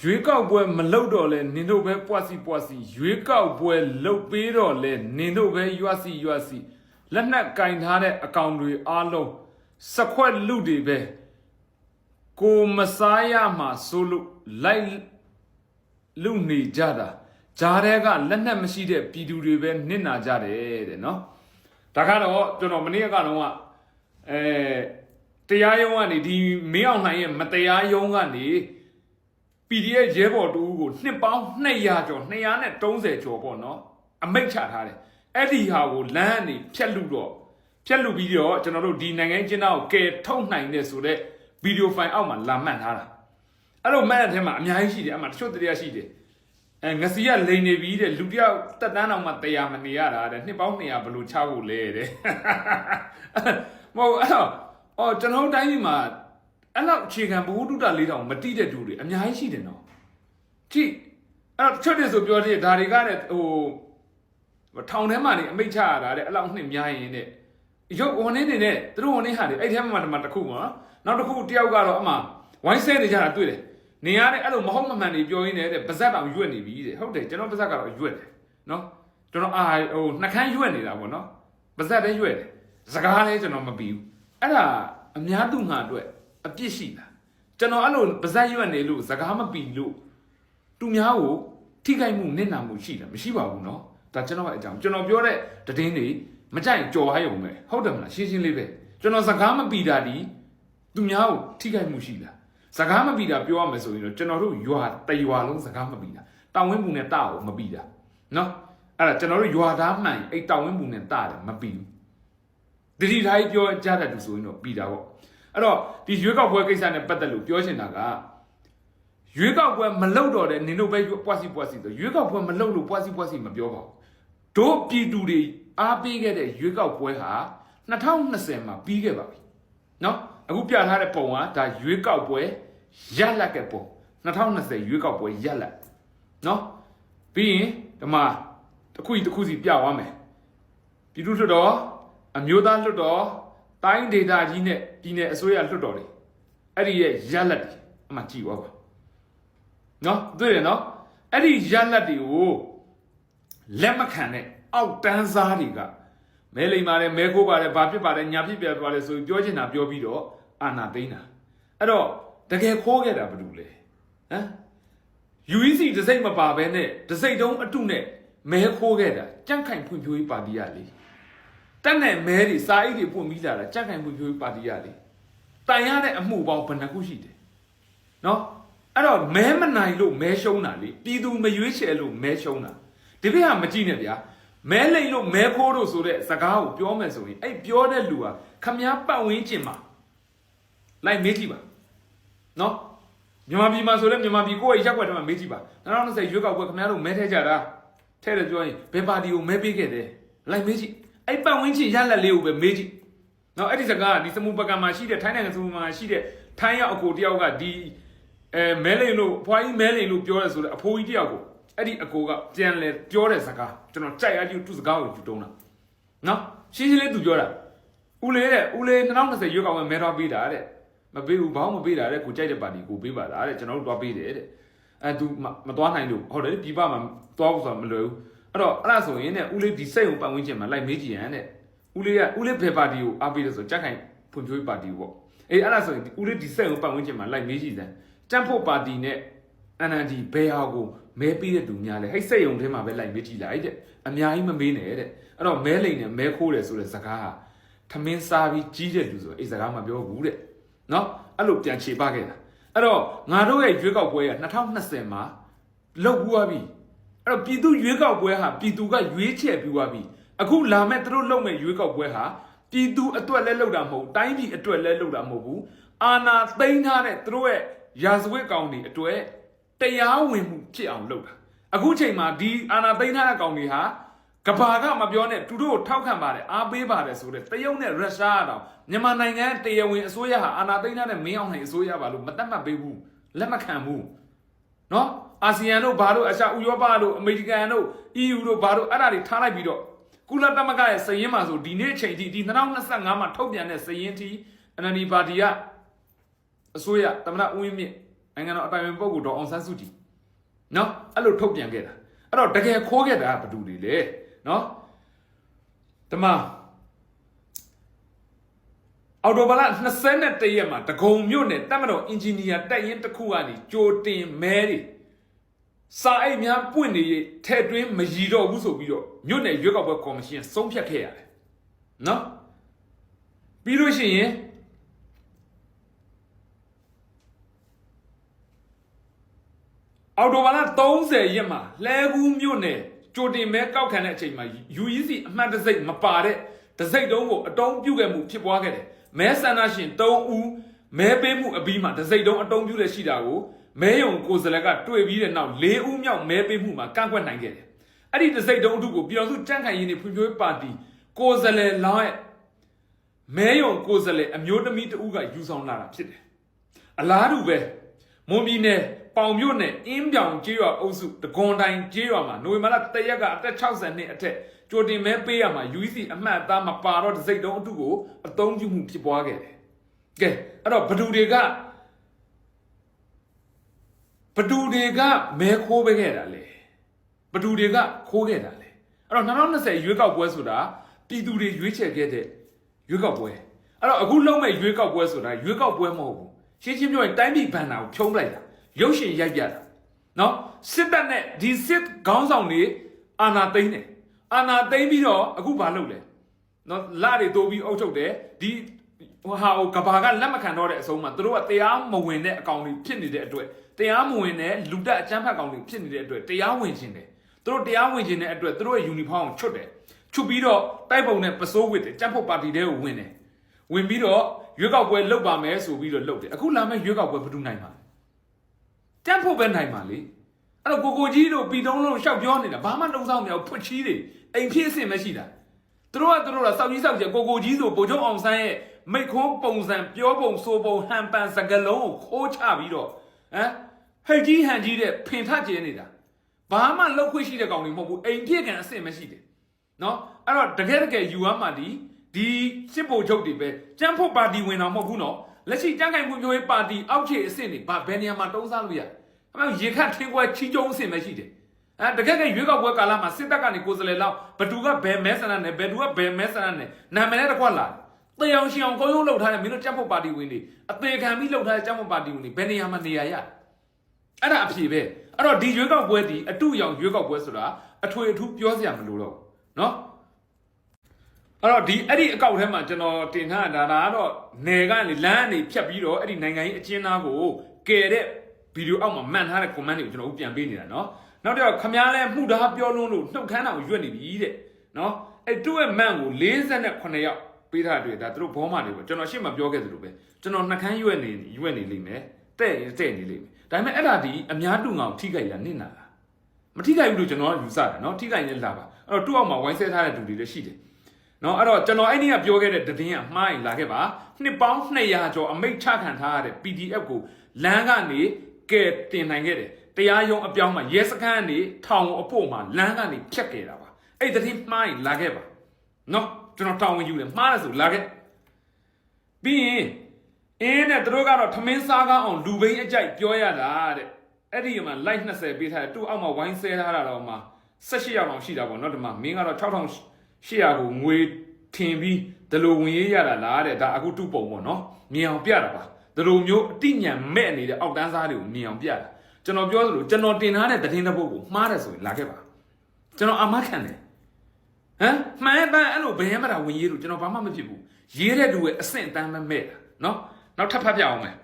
ရွေးကောက်ပွဲမလုပ်တော့လဲနင်တို့ပဲပွားစီပွားစီရွေးကောက်ပွဲလုပ်ပေးတော့လဲနင်တို့ပဲရွာစီရွာစီလက်နက်ကင်ထားတဲ့အကောင်တွေအားလုံးစခွက်လူတွေပဲကိုမစားရမှာဆိုလို့လိုက်လူနေကြတာဂျားတဲ့ကလက်နက်မရှိတဲ့ပြည်သူတွေပဲနစ်နာကြတယ်တဲ့နော်ဒါကတော့ကျွန်တော်မနေ့ကတော့ကအဲတရားရုံးကနေဒီမင်းအောင်နိုင်ရဲ့မတရားရုံးကနေ PDF ရဲဘော်တူကိုနှစ်ပေါင်း200ကျော်230ကျော်ပေါ့နော်အမိတ်ချထားတယ်အဲ့ဒီဟာကိုလမ်းကနေဖြတ်လူတော့ဖြတ်လူပြီးတော့ကျွန်တော်တို့ဒီနိုင်ငံချင်းသားကိုကယ်ထုတ်နိုင်တဲ့ဆိုတော့ဗီဒီယိုဖိုင်အောက်မှာလာမှတ်ထားတာအဲ့လိုမှတ်တဲ့အထဲမှာအများကြီးရှိတယ်အမှတချို့တရားရှိတယ်အဲငစီကလိန်နေပြီတဲ့လူတယောက်တက်တန်းအောင်မှတရားမနေရတာတဲ့နှစ်ပေါင်း200ဘယ်လိုချဖို့လဲတဲ့မဟုတ်အဲ့တော့အော်ကျွန်တော်တို့တိုင်းပြည်မှာ အဲ့လောက်အခြေခံဘ ഹു တုတလေးတောင်မတိတဲ့သူတွေအများကြီးရှိတယ်နော်ကြည့်အဲ့တော့ချက်တယ်ဆိုပြောသေးတယ်ဒါတွေကလည်းဟိုထောင်ထဲမှာနေအမိတ်ချရတာတဲ့အဲ့လောက်နှစ်များရင်တဲ့ရုပ်ဝန်နေနေနဲ့သူတို့ဝန်နေဟာလေအဲ့ထဲမှာတမတစ်ခုပေါ့နော်နောက်တစ်ခုတယောက်ကတော့အမှဝိုင်းဆဲနေကြတာတွေ့တယ်နေရတဲ့အဲ့လိုမဟုတ်မမှန်တွေပြောရင်းနဲ့တဲ့ပါဇက်တောင်ရွက်နေပြီတဲ့ဟုတ်တယ်ကျွန်တော်ပါဇက်ကတော့ရွက်တယ်နော်ကျွန်တော်အာဟိုနှကန်းရွက်နေတာပေါ့နော်ပါဇက်လည်းရွက်တယ်စကားလည်းကျွန်တော်မပြီးဘူးအဲ့ဒါအများသူငါအတွက် အပြစ်ရှိတာကျွန်တော်အဲ့လိုပါဇက်ရွက်နေလို့စကားမပြီးလို့ သူများကိုထိခိုက်မှုနစ်နာမှုရှိတယ်မရှိပါဘူးเนาะဒါကျွန်တော်ရဲ့အကြောင်းကျွန်တော်ပြောတဲ့တည်င်းတွေမကြိုက်ကြော်ဟရုံပဲဟုတ်တယ်မလားရှင်းရှင်းလေးပဲကျွန်တော်စကားမပီတာဒီသူများကိုထိခိုက်မှုရှိတာစကားမပီတာပြောရမယ်ဆိုရင်တော့ကျွန်တော်တို့ရွာတရွာလုံးစကားမပီတာတောင်ဝင်းပူနဲ့တအောင်မပီတာเนาะအဲ့ဒါကျွန်တော်တို့ရွာသားမှန်အဲ့တောင်ဝင်းပူနဲ့တတယ်မပီဘူးတတိထားကြီးပြောကြတဲ့သူဆိုရင်တော့ပီတာပေါ့ အဲ့တော့ဒီရွေးကောက်ပွဲကိစ္စနဲ့ပတ်သက်လို့ပြောချင်တာကရွေးကောက်ပွဲမလုပ်တော့တဲ့နင်တို့ပဲပွက်စီပွက်စီဆိုရွေးကောက်ပွဲမလုပ်လို့ပွက်စီပွက်စီမပြောပါဘူးတို့ပြည်သူတွေအားပေးခဲ့တဲ့ရွေးကောက်ပွဲဟာ2020မှာပြီးခဲ့ပါပြီနော်အခုပြထားတဲ့ပုံကဒါရွေးကောက်ပွဲရက်လက်ကပုံ2020ရွေးကောက်ပွဲရက်လက်နော်ပြီးရင်ဒီမှာတစ်ခုတစ်ခုစီပြသွားမယ်ပြည်သူ့လွှတ်တော်အမျိုးသားလွှတ်တော် တိုင်းဒေသကြီးနဲ့ပြည်နယ်အစိုးရလွှတ်တော်တွေအဲ့ဒီရဲ့ရလက်တွေအမှကြည့်သွားပါနော်တွေ့ရနော်အဲ့ဒီရလက်တွေကိုလက်မခံတဲ့အောက်တန်းစားတွေကမဲလိမ်ပါတယ်မဲခိုးပါတယ်ဘာဖြစ်ပါတယ်ညာဖြစ်ပြပါတယ်ဆိုပြီးပြောချင်တာပြောပြီးတော့အာနာသိမ့်တာအဲ့တော့တကယ်ခိုးခဲ့တာဘာလို့လဲဟမ် UEC တစိမ့်မပါဘဲနဲ့တစိမ့်တုံးအတုနဲ့မဲခိုးခဲ့တာကြန့်ခိုင်ဖွံ့ဖြိုးရေးပါတီရလေ တက်နဲ့မဲတွေစာအိတ်တွေပွင့်ပြီးလာတာကြန့်ခိုင်ဖွံ့ဖြိုးရေးပါတီရလေတိုင်ရတဲ့အမှုပေါင်းဘယ်နှခုရှိတယ်နော်အဲ့တော့မဲမနိုင်လို့မဲရှုံးတာလေပြည်သူမရွေးချယ်လို့မဲရှုံးတာဒီဘက်ကမကြည့်နဲ့ဗျာမဲလိမ်လို့မဲခိုးလို့ဆိုတဲ့စကားကိုပြောမယ်ဆိုရင်အဲ့ပြောတဲ့လူဟာခမားပတ်ဝန်းကျင်မှာလိုက်မေးကြည့်ပါနော်မြန်မာပြည်မှာဆိုလည်းမြန်မာပြည်ကိုယ့်ရဲ့ရက်ွက်ထဲမှာမေးကြည့်ပါ2020ရွေးကောက်ပွဲခမားတို့မဲထဲကြတာထဲတယ်ပြောရင်ဘယ်ပါတီကိုမဲပေးခဲ့တယ်လိုက်မေးကြည့် အဲ့ပတ်ဝန်းကျင်ရလက်လေးကိုပဲမေးကြည့်နော်အဲ့ဒီစကားကဒီစမူပကံမှာရှိတဲ့ထိုင်းနိုင်ငံစမူမှာရှိတဲ့ထိုင်းရောက်အကိုတယောက်ကဒီအဲမဲလိန်လို့ဖွားကြီးမဲလိန်လို့ပြောရဲဆိုတော့အဖိုးကြီးတယောက်ကိုအဲ့ဒီအကိုကပြန်လဲပြောတဲ့စကားကျွန်တော်ကြိုက်အားကြီးသူ့စကားကိုယူတုံးတာနော်ရှင်းရှင်းလေးသူပြောတာဦးလေးတဲ့ဦးလေး2020ရွေးကောက်ပွဲမဲတော့ပေးတာတဲ့မပေးဘူးဘာမှမပေးတာတဲ့ကိုကြိုက်တဲ့ပါတီကိုပေးပါလားတဲ့ကျွန်တော်တို့တွားပေးတယ်တဲ့အဲသူမတွားနိုင်လို့ဟုတ်တယ်ပြပမှာတွားဖို့ဆိုတာမလွယ်ဘူး အဲ့တော့အဲ့ဒါဆိုရင်တဲ့ဦးလေးဒီစိတ်ုံပတ်ဝန်းကျင်မှာလိုက်မေးကြည့်ရန်တဲ့ဦးလေးကဦးလေးဘယ်ပါတီကိုအားပေးတယ်ဆိုကြက်ခိုင်ဖွံ့ဖြိုးရေးပါတီကိုပေါ့အေးအဲ့ဒါဆိုရင်ဦးလေးဒီစိတ်ုံပတ်ဝန်းကျင်မှာလိုက်မေးကြည့်စမ်းတန့်ဖို့ပါတီနဲ့ NND ဘယ်ဟာကိုမဲပေးတဲ့သူများလဲဟိတ်စိတ်ယုံထဲမှာပဲလိုက်မေးကြည့်လိုက်တဲ့အများကြီးမမေးနဲ့တဲ့အဲ့တော့မဲလိန်နဲ့မဲခိုးတယ်ဆိုတဲ့စကားဟာထမင်းစားပြီးကြီးတဲ့လူဆိုအဲ့စကားမပြောဘူးတဲ့နော်အဲ့လိုပြန်ခြေပခဲ့တာအဲ့တော့ငါတို့ရဲ့ရွေးကောက်ပွဲက2020မှာလောက်ဘူးသွားပြီ အဲ့တော့ပြည်သူရွေးကောက်ပွဲဟာပြည်သူကရွေးချယ်ပြီးသွားပြီအခုလာမဲ့သူတို့လုပ်မဲ့ရွေးကောက်ပွဲဟာပြည်သူအတွက်လဲလုပ်တာမဟုတ်တိုင်းပြည်အတွက်လဲလုပ်တာမဟုတ်ဘူးအာဏာသိမ်းထားတဲ့သူတို့ရဲ့ရာဇဝတ်ကောင်တွေအတွက်တရားဝင်မှုဖြစ်အောင်လုပ်တာအခုချိန်မှာဒီအာနာသိန်းထားတဲ့ကောင်တွေဟာကဘာကမပြောနဲ့သူတို့ကိုထောက်ခံပါတယ်အားပေးပါတယ်ဆိုတဲ့တရုတ်နဲ့ရုရှားကတော့မြန်မာနိုင်ငံတရားဝင်အစိုးရဟာအာနာသိန်းထားတဲ့မင်းအောင်လှိုင်အစိုးရပါလို့မတတ်မှတ်ပေးဘူးလက်မခံဘူး နော်အာဆီယံတို့ဘာတို့အရှာဥရောပတို့အမေရိကန်တို့ EU တို့ဘာတို့အဲ့ဒါတွေထားလိုက်ပြီးတော့ကုလသမဂ္ဂရဲ့စည်ရင်းမှာဆိုဒီနေ့ချိန်ထိဒီ2025မှာထုတ်ပြန်တဲ့စည်ရင်းထိ NLD ပါတီကအစိုးရသမ္မတဦးဝင်းမြင့်နိုင်ငံတော်အတိုင်ပင်ပုဂ္ဂိုလ်တော်အောင်ဆန်းစုကြည်နော်အဲ့လိုထုတ်ပြန်ခဲ့တာအဲ့တော့တကယ်ခိုးခဲ့တာကဘယ်သူတွေလဲနော်တမ အော်တိုဘာလ21ရက်မှာတကုံမြို့နယ်တက်မတော်အင်ဂျင်နီယာတက်ရင်တစ်ခုကနေကြိုတင်မဲတွေစာအိတ်များပွင့်နေထဲတွင်းမရီတော့ဘူးဆိုပြီးတော့မြို့နယ်ရွေးကောက်ပွဲကော်မရှင်ဆုံးဖြတ်ခဲ့ရတယ်နော်ပြီးလို့ရှိရင်အော်တိုဘာလ30ရက်မှာလဲကူးမြို့နယ်ကြိုတင်မဲကောက်ခံတဲ့အချိန်မှာ UEC အမှတ်တစိတ်မပါတဲ့တစိတ်တုံးကိုအတုံးပြုတ်ခဲ့မှုဖြစ်ပွားခဲ့တယ် မဲဆန္ဒရှင်3ဦးမဲပေးမှုအပြီးမှာတစိတ်တုံးအတုံးပြုတ်တဲ့ရှိတာကိုမဲယုံကိုယ်စလက်ကတွေ့ပြီးတဲ့နောက်၄ဦးမြောက်မဲပေးမှုမှာကန့်ကွက်နိုင်ခဲ့တယ်အဲ့ဒီတစိတ်တုံးအထုကိုပြည်တော်စုကြန့်ခိုင်ရေးနေဖွံ့ဖြိုးရေးပါတီကိုယ်စလဲလောင်းရဲ့မဲယုံကိုယ်စလဲအမျိုးသမီးတဦးကယူဆောင်လာတာဖြစ်တယ်အလားတူပဲမွန်ပြည်နယ် ပေါင်မြို့နယ်အင်းပြောင်ကျေးရွာအုပ်စုတကွန်တိုင်ကျေးရွာမှာနိုဝင်ဘာလတရက်ကအသက်60နှစ်အထက်ကြိုတင်မဲပေးရမှာ UEC အမှတ်အသားမပါတော့တစိတ်တုံးအထုကိုအသုံးပြုမှုဖြစ်ပွားခဲ့တယ်။ကဲအဲ့တော့ဘဒူတွေကဘဒူတွေကမဲခိုးပေးခဲ့တာလေဘဒူတွေကခိုးခဲ့တာလေအဲ့တော့2020ရွေးကောက်ပွဲဆိုတာပြည်သူတွေရွေးချယ်ခဲ့တဲ့ရွေးကောက်ပွဲအဲ့တော့အခုလုံးမဲ့ရွေးကောက်ပွဲဆိုတာရွေးကောက်ပွဲမဟုတ်ဘူးရှင်းရှင်းပြောရင်တိုင်းပြည်ဘဏ္ဍာကိုဖြုံးလိုက်တာ ရုပ်ရှင်ရိုက်ပြတာနော်စစ်တပ်နဲ့ဒီစစ်ခေါင်းဆောင်တွေအာဏာသိမ်းတယ်အာဏာသိမ်းပြီးတော့အခုဘာလုပ်လဲနော်လာတွေတိုးပြီးအုပ်ချုပ်တယ်ဒီဟိုဟာဟိုကဘာကလက်မခံတော့တဲ့အဆုံးမှာသူတို့ကတရားမဝင်တဲ့အကောင်တွေဖြစ်နေတဲ့အတွက်တရားမဝင်တဲ့လူတက်အကြမ်းဖက်ကောင်တွေဖြစ်နေတဲ့အတွက်တရားဝင်ခြင်းတယ်သူတို့တရားဝင်ခြင်းတဲ့အတွက်သူတို့ရဲ့ယူနီဖောင်းကိုချွတ်တယ်ချွတ်ပြီးတော့တိုက်ပုံနဲ့ပစိုးဝစ်တယ်ကြက်ဖို့ပါတီတဲကိုဝင်တယ်ဝင်ပြီးတော့ရွေးကောက်ပွဲလုပ်ပါမယ်ဆိုပြီးတော့လုပ်တယ်အခုလာမယ့်ရွေးကောက်ပွဲဘယ်သူနိုင်မှာလဲ ကြက်ဖို့ပဲနိုင်မှာလေအဲ့တော့ကိုကိုကြီးတို့ပြည်တုံးလုံးရှောက်ပြောနေတာဘာမှတုံးဆောင်မရဘူးဖွတ်ချီးတွေအိမ်ဖြစ်အစ်စ်မရှိတာသူတို့ကသူတို့ကစောက်ကြီးစောက်ကြီးကိုကိုကြီးဆိုဗိုလ်ချုပ်အောင်ဆန်းရဲ့မိတ်ခွန်းပုံစံပြောပုံဆိုပုံဟန်ပန်စကလုံးကိုခိုးချပြီးတော့ဟမ်ဟိတ်ကြီးဟန်ကြီးတဲ့ဖင်ထကျဲနေတာဘာမှလောက်ခွင့်ရှိတဲ့ကောင်တွေမဟုတ်ဘူးအိမ်ဖြစ်ကန်အစ်စ်မရှိတယ်နော်အဲ့တော့တကယ်တကယ်ယူရမှာဒီဒီစစ်ဗိုလ်ချုပ်တွေပဲကျန်းဖို့ပါတီဝင်တော်မဟုတ်ဘူးနော် လက်ရှိတန်းခိုင်ဖွံ့ဖြိုးရေးပါတီအောက်ခြေအစ်စ်တွေဘာဘယ်နေရာမှာတုံးစားလို့ရအမေရေခတ်ထင်းခွဲချီးကျုံးအစ်စ်မရှိတယ်အဲတကယ်ကရွေးကောက်ပွဲကာလမှာစစ်တပ်ကနေကိုယ်စားလှယ်လောက်ဘသူကဘယ်မဲဆန္ဒနဲ့ဘယ်သူကဘယ်မဲဆန္ဒနဲ့နာမည်နဲ့တကွက်လာတေအောင်ရှင်အောင်ကိုရုံးလောက်ထားတဲ့မင်းတို့ကြက်ဖို့ပါတီဝင်တွေအသေးခံပြီးလောက်ထားတဲ့ကြက်ဖို့ပါတီဝင်တွေဘယ်နေရာမှာနေရာရအဲ့ဒါအဖြေပဲအဲ့တော့ဒီရွေးကောက်ပွဲဒီအတူရောင်ရွေးကောက်ပွဲဆိုတာအထွေအထူးပြောစရာမလိုတော့ဘူးနော် အဲ့တော့ဒီအဲ့ဒီအကောက်ထဲမှာကျွန်တော်တင်ထားတာဒါကတော့နယ်ကနေလမ်းကနေဖြတ်ပြီးတော့အဲ့ဒီနိုင်ငံရေးအကျဉ်းသားကိုကယ်တဲ့ဗီဒီယိုအောက်မှာမှန်ထားတဲ့ comment တွေကိုကျွန်တော်တို့ပြန်ပေးနေတာနော်နောက်တော့ခမားလဲမှုသားပြောလုံးလို့နှုတ်ခမ်းတော်ရွက်နေပြီတဲ့နော်အဲ့တူရဲ့မန်ကို48ယောက်ပေးထားတွေ့ဒါသူတို့ဘောမတွေပေါ့ကျွန်တော်ရှေ့မှာပြောခဲ့သလိုပဲကျွန်တော်နှကန်းရွက်နေရွက်နေလိမ့်မယ်တဲ့ရင်တဲ့နေလိမ့်မယ်ဒါပေမဲ့အဲ့ဒါဒီအများတူငောင်ထိခိုက်လာနစ်နာလားမထိခိုက်ဘူးလို့ကျွန်တော်ယူဆတယ်နော်ထိခိုက်နေလာပါအဲ့တော့သူ့အောက်မှာဝိုင်းဆဲထားတဲ့သူတွေလည်းရှိတယ် နော်အဲ့တော့ကျွန်တော်အဲ့ဒီကပြောခဲ့တဲ့သတင်းကမှားရင်လာခဲ့ပါနှစ်ပေါင်း200ကျော်အမိတ်ချခံထားရတဲ့ PDF ကိုလမ်းကနေကဲတင်နိုင်ခဲ့တယ်တရားရုံးအပြောင်းမှာရဲစခန်းကနေထောင်အဖို့မှာလမ်းကနေဖြတ်ခဲ့တာပါအဲ့ဒီသတင်းမှားရင်လာခဲ့ပါနော်ကျွန်တော်တောင်းဝင်ယူတယ်မှားတယ်ဆိုလာခဲ့ပြီးရင်အင်းနဲ့သူတို့ကတော့ထမင်းစားကောင်းအောင်လူဘိန်းအကြိုက်ပြောရတာတဲ့အဲ့ဒီမှာ light 20ပေးထားတယ်သူ့အောက်မှာဝိုင်းဆဲထားတာတော့မှ18ရောက်အောင်ရှိတာပေါ့နော်ဒီမှာမင်းကတော့ 6800ကိုငွေထင်ပြီးဒီလိုဝင်ရေးရတာလားတဲ့ဒါအခုတူပုံပေါ့နော်မြင်အောင်ပြတာပါဒီလိုမျိုးအတိညာမဲ့နေတဲ့အောက်တန်းစားတွေကိုမြင်အောင်ပြတာကျွန်တော်ပြောသလိုကျွန်တော်တင်ထားတဲ့သတင်းတစ်ပုဒ်ကိုမှားတယ်ဆိုရင်လာခဲ့ပါကျွန်တော်အမခံတယ်ဟမ်မှန်ပန်းအဲ့လိုဘယ်မှမတာဝင်ရေးလို့ကျွန်တော်ဘာမှမဖြစ်ဘူးရေးတဲ့သူရဲ့အဆင့်အတန်းပဲမဲ့တာနော်နောက်ထပ်ဖတ်ပြအောင်မယ်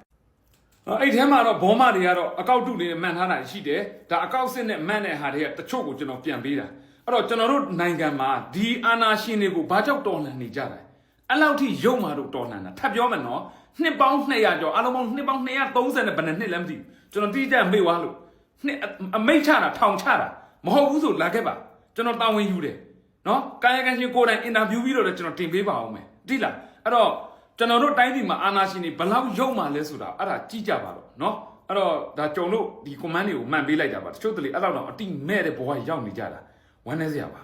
အဲ့ထဲမှာတော့ဘောမတွေကတော့အကောက်တုလေးနဲ့မှန်ထားတာရှိတယ်ဒါအကောက်စစ်နဲ့မှန်တဲ့ဟာတွေကတချို့ကိုကျွန်တော်ပြန်ပေးတာ အဲ့တော့ကျွန်တော်တို့နိုင်ငံမှာဒီအာဏာရှင်တွေကိုဘာကြောက်တော်လှန်နေကြတာအဲ့လောက်ထိရုံမာတို့တော်လှန်တာထပ်ပြောမယ်နော်နှစ်ပေါင်း200ကျော်အားလုံးပေါင်းနှစ်ပေါင်း230နဲ့ဘယ်နှစ်နှစ်လဲမသိဘူးကျွန်တော်တိကျမေ့သွားလို့နှစ်အမိတ်ချတာထောင်ချတာမဟုတ်ဘူးဆိုလာခဲ့ပါကျွန်တော်တာဝန်ယူတယ်နော်ကာယကံရှင်ကိုယ်တိုင်အင်တာဗျူးပြီးတော့လည်းကျွန်တော်တင်ပေးပါအောင်မယ်တိလားအဲ့တော့ကျွန်တော်တို့တိုင်းပြည်မှာအာဏာရှင်တွေဘယ်လောက်ရုံမှလဲဆိုတာအဲ့ဒါကြည့်ကြပါတော့နော်အဲ့တော့ဒါကြုံလို့ဒီ command တွေကိုမှန်ပေးလိုက်တာပါတချို့တလေအဲ့လောက်တော့အတိမဲ့တဲ့ဘဝရောက်နေကြတာ ဝမ်းနေစရာပါ